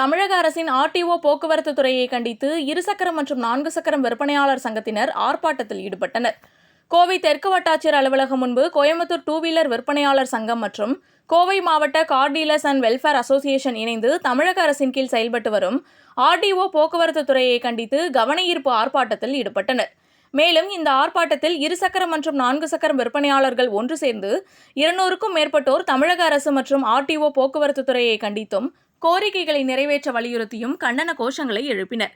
தமிழக அரசின் ஆர்டிஓ போக்குவரத்து துறையை கண்டித்து இருசக்கரம் மற்றும் நான்கு சக்கரம் விற்பனையாளர் சங்கத்தினர் ஆர்ப்பாட்டத்தில் ஈடுபட்டனர். கோவை தெற்கு வட்டாட்சியர் அலுவலகம் முன்பு கோயம்புத்தூர் டூ வீலர் விற்பனையாளர் சங்கம் மற்றும் கோவை மாவட்ட car dealers and welfare association இணைந்து தமிழக அரசின் கீழ் செயல்பட்டு வரும் ஆர்டிஓ போக்குவரத்து துறையை கண்டித்து கவனஈர்ப்பு ஆர்ப்பாட்டத்தில் ஈடுபட்டனர். மேலும் இந்த ஆர்ப்பாட்டத்தில் இருசக்கர மற்றும் நான்கு சக்கரம் விற்பனையாளர்கள் ஒன்று சேர்ந்து இருநூறுக்கும் மேற்பட்டோர் தமிழக அரசு மற்றும் ஆர்டிஓ போக்குவரத்து துறையை கண்டித்தும் கோரிக்கைகளை நிறைவேற்ற வலியுறுத்தியும் கண்டன கோஷங்களை எழுப்பினர்.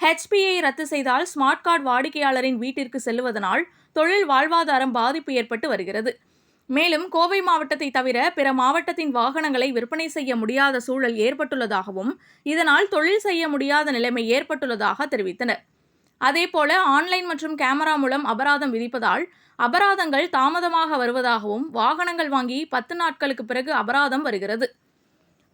ஹெச்பியை ரத்து செய்தால் ஸ்மார்ட் கார்டு வாடிக்கையாளரின் வீட்டிற்கு செல்லுவதனால் தொழில் வாழ்வாதாரம் பாதிப்பு ஏற்பட்டு வருகிறது. மேலும் கோவை மாவட்டத்தை தவிர பிற மாவட்டத்தின் வாகனங்களை விற்பனை செய்ய முடியாத சூழல் ஏற்பட்டுள்ளதாகவும் இதனால் தொழில் செய்ய முடியாத நிலைமை ஏற்பட்டுள்ளதாக தெரிவித்தனர். அதேபோல ஆன்லைன் மற்றும் கேமரா மூலம் அபராதம் விதிப்பதால் அபராதங்கள் தாமதமாக வருவதாகவும் வாகனங்கள் வாங்கி பத்து நாட்களுக்கு பிறகு அபராதம் வருகிறது.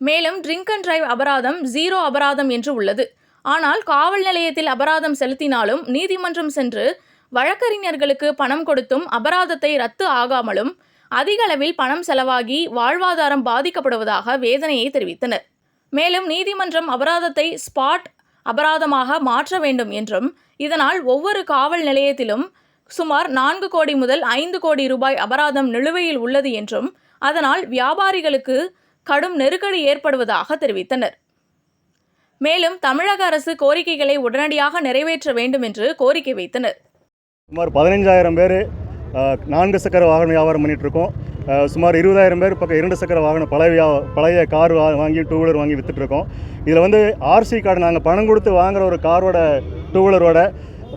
மேலும் ட்ரிங்க் அண்ட் டிரைவ் அபராதம் ஜீரோ அபராதம் என்று உள்ளது. ஆனால் காவல் நிலையத்தில் அபராதம் செலுத்தினாலும் நீதிமன்றம் சென்று வழக்கறிஞர்களுக்கு பணம் கொடுத்தும் அபராதத்தை ரத்து ஆகாமலும் அதிக அளவில் பணம் செலவாகி வாழ்வாதாரம் பாதிக்கப்படுவதாக வேதனையை தெரிவித்தனர். மேலும் நீதிமன்றம் அபராதத்தை ஸ்பாட் அபராதமாக மாற்ற வேண்டும் என்றும் இதனால் ஒவ்வொரு காவல் நிலையத்திலும் சுமார் நான்கு கோடி முதல் ஐந்து கோடி ரூபாய் அபராதம் நிலுவையில் உள்ளது என்றும் அதனால் வியாபாரிகளுக்கு கடும் நெருக்கடி ஏற்படுவதாக தெரிவித்தனர். மேலும் தமிழக அரசு கோரிக்கைகளை உடனடியாக நிறைவேற்ற வேண்டும் என்று கோரிக்கை வைத்தனர். சுமார் பதினஞ்சாயிரம் பேர் நான்கு சக்கர வாகன வியாபாரம் பண்ணிகிட்ருக்கோம் இருக்கோம். சுமார் இருபதாயிரம் பேர் பக்கம் இரண்டு சக்கர வாகனம் பழைய பழைய கார் வா வாங்கி டூ வீலர் வாங்கி விற்றுட்ருக்கோம் இதில் வந்து ஆர்சி கார்டு நாங்கள் பணம் கொடுத்து வாங்குற ஒரு காரோட டூ வீலரோட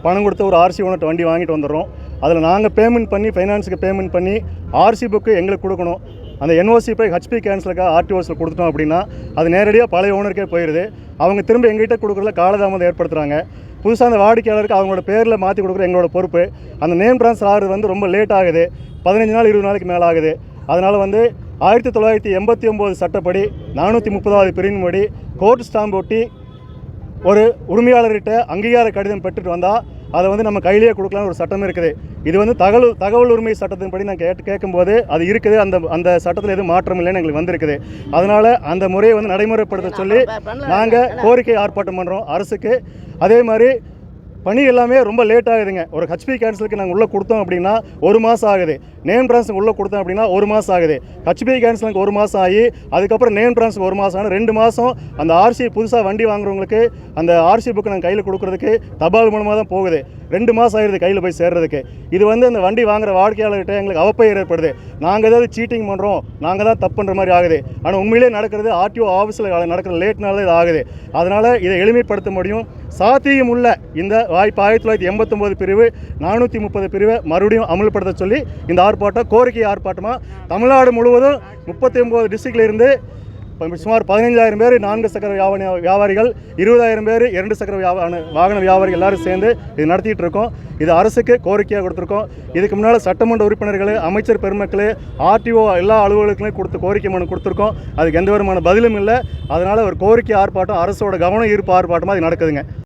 பணம் கொடுத்து ஒரு ஆர்சி ஓனர் வண்டி வாங்கிட்டு வந்துடுறோம். அதில் நாங்கள் பேமெண்ட் பண்ணி ஃபைனான்ஸுக்கு பேமெண்ட் பண்ணி ஆர்சி புக்கு எங்களுக்கு கொடுக்கணும். அந்த என்ஓசி போய் ஹெச்பி கேன்சலுக்கு ஆர்டிஓஸில் கொடுத்துட்டோம் அப்படின்னா அது நேரடியாக பழைய ஓனருக்கே போயிடுது அவங்க திரும்ப எங்ககிட்ட கொடுக்குறதுல காலதாமதம் ஏற்படுத்துகிறாங்க புதுசாக அந்த வாடிக்கையாளருக்கு அவங்களோட பேரில் மாற்றி கொடுக்குற எங்களோட பொறுப்பு. அந்த நேம் ட்ரான்ஸ்ஃபர் ஆகிறது வந்து ரொம்ப லேட் ஆகுது. பதினஞ்சு நாள் இருபது நாளைக்கு மேலே ஆகுது. அதனால் வந்து ஆயிரத்தி தொள்ளாயிரத்தி எண்பத்தி ஒம்பது சட்டப்படி நானூற்றி முப்பதாவது பிரிவின்படி கோர்ட் ஸ்டாம்ப் ஒட்டி ஒரு உரிமையாளர்கிட்ட அங்கீகார கடிதம் பெற்றுட்டு வந்தால் அதை வந்து நம்ம கையிலேயே கொடுக்கலாம்னு ஒரு சட்டம் இருக்குது. இது வந்து தகவல் தகவல் உரிமை சட்டத்தின்படி நான் கேட்டு கேட்கும்போது அது இருக்குது. அந்த அந்த சட்டத்தில் எதுவும் மாற்றம் இல்லைன்னு எங்களுக்கு வந்திருக்குது. அதனால் அந்த முறையை வந்து நடைமுறைப்படுத்த சொல்லி நாங்கள் கோரிக்கை ஆர்ப்பாட்டம் பண்ணுறோம் அரசுக்கு. அதே மாதிரி பணி எல்லாமே ரொம்ப லேட் ஆகுதுங்க. ஒரு ஹெச்பி கேன்சலுக்கு நாங்கள் உள்ளே கொடுத்தோம் அப்படின்னா ஒரு மாதம் ஆகுது. நேம் ட்ரான்ஸ்ஃபர் உள்ளே கொடுத்தோம் அப்படின்னா ஒரு மாதம் ஆகுது. ஹெச்பி கேன்சலுக்கு ஒரு மாதம் ஆகி அதுக்கப்புறம் நேம் ட்ரான்ஸ் ஒரு மாதம் ஆனால் ரெண்டு மாதம் அந்த ஆர்சி புதுசாக வண்டி வாங்குறவங்களுக்கு அந்த ஆர்சி புக்கு நாங்கள் கையில் கொடுக்குறதுக்கு தபால் மூலமாக தான் போகுது. ரெண்டு மாதம் ஆயிடுது கையில் போய் சேர்றதுக்கு. இது வந்து அந்த வண்டி வாங்குற வாடிக்கையாளர்கிட்ட எங்களுக்கு அவப்பெயர் ஏற்படுது. நாங்கள் ஏதாவது சீட்டிங் பண்ணுறோம் நாங்கள் தான் தப்புன்ற மாதிரி ஆகுது. ஆனால் உண்மையிலே நடக்கிறது ஆர்டிஓ ஆஃபீஸில் நடக்கிற லேட்னால இது ஆகுது. அதனால் இதை எளிமைப்படுத்த முடியும். சாத்தியம் உள்ள இந்த வாய்ப்பு ஆயிரத்தி தொள்ளாயிரத்தி எண்பத்தொம்போது பிரிவு நானூற்றி முப்பது பிரிவை மறுபடியும் அமல்படுத்த சொல்லி இந்த ஆர்ப்பாட்டம் ஆர்ப்பாட்டம் கோரிக்கை ஆர்ப்பாட்டமாக தமிழ்நாடு முழுவதும் முப்பத்தி ஒம்பது டிஸ்ட்ரிக்டில் இருந்து சுமார் பதினஞ்சாயிரம் பேர் நான்கு சக்கர வியாபாரி வியாபாரிகள் இருபதாயிரம் பேர் இரண்டு சக்கர வியாபார வாகன வியாபாரிகள் எல்லாரும் சேர்ந்து இது நடத்திட்டு இருக்கோம். இது அரசுக்கு கோரிக்கையாக கொடுத்துருக்கோம். இதுக்கு முன்னால் சட்டமன்ற உறுப்பினர்கள் அமைச்சர் பெருமக்கள் ஆர்டிஓ எல்லா அலுவலர்களுக்கும் கொடுத்து கோரிக்கை மனு கொடுத்துருக்கோம். அதுக்கு எந்த விதமான பதிலும் இல்லை. அதனால் ஒரு கோரிக்கை ஆர்ப்பாட்டம் அரசோட கவனம் ஈர்ப்பு ஆர்ப்பாட்டமாக இது நடக்குதுங்க.